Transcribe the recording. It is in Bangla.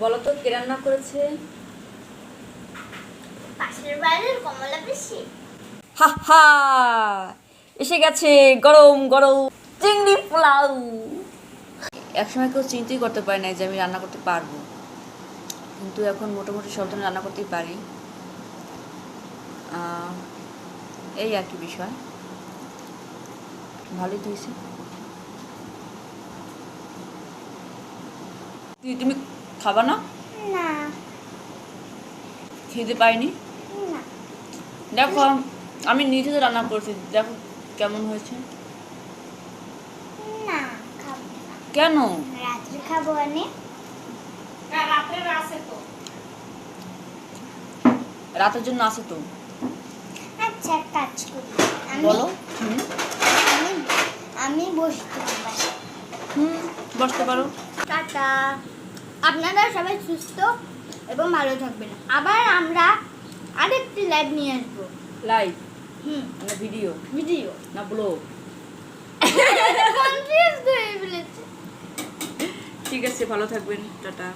বলো তো কে রান্না করেছে? পাশের বাড়ির কমলা পিসি। হা হা এসে গেছে গরম গরম চিংড়ি পোলাও। একসময় কেউ চিন্তাই করতে পারে না যে আমি রান্না করতে পারব। কিন্তু এখন মোটামুটি সব ধরনের রান্না করতেই পারি। এই আর কি বিষয়। ভালোই হয়েছে। তুই- তুমি খাবা না? পাইনি? দেখো আমি নিজে তো রান্না করছি দেখো কেমন হয়েছে। না খাব না। কেন? রাত্রে খাব রাতের জন্য আছে তো। আচ্ছা কাজ করি। আমি বলো আমি আমি বসতে পারি হুম বসতে পারো। টাটা। আপনারা সবাই সুস্থ এবং ভালো থাকবেন। আবার আমরা আরেকটি লাইভ নিয়ে আসব। লাইভ হুম। মানে ভিডিও ভিডিও না ব্লগ ঠিক আছে ভালো থাকবেন টাটা।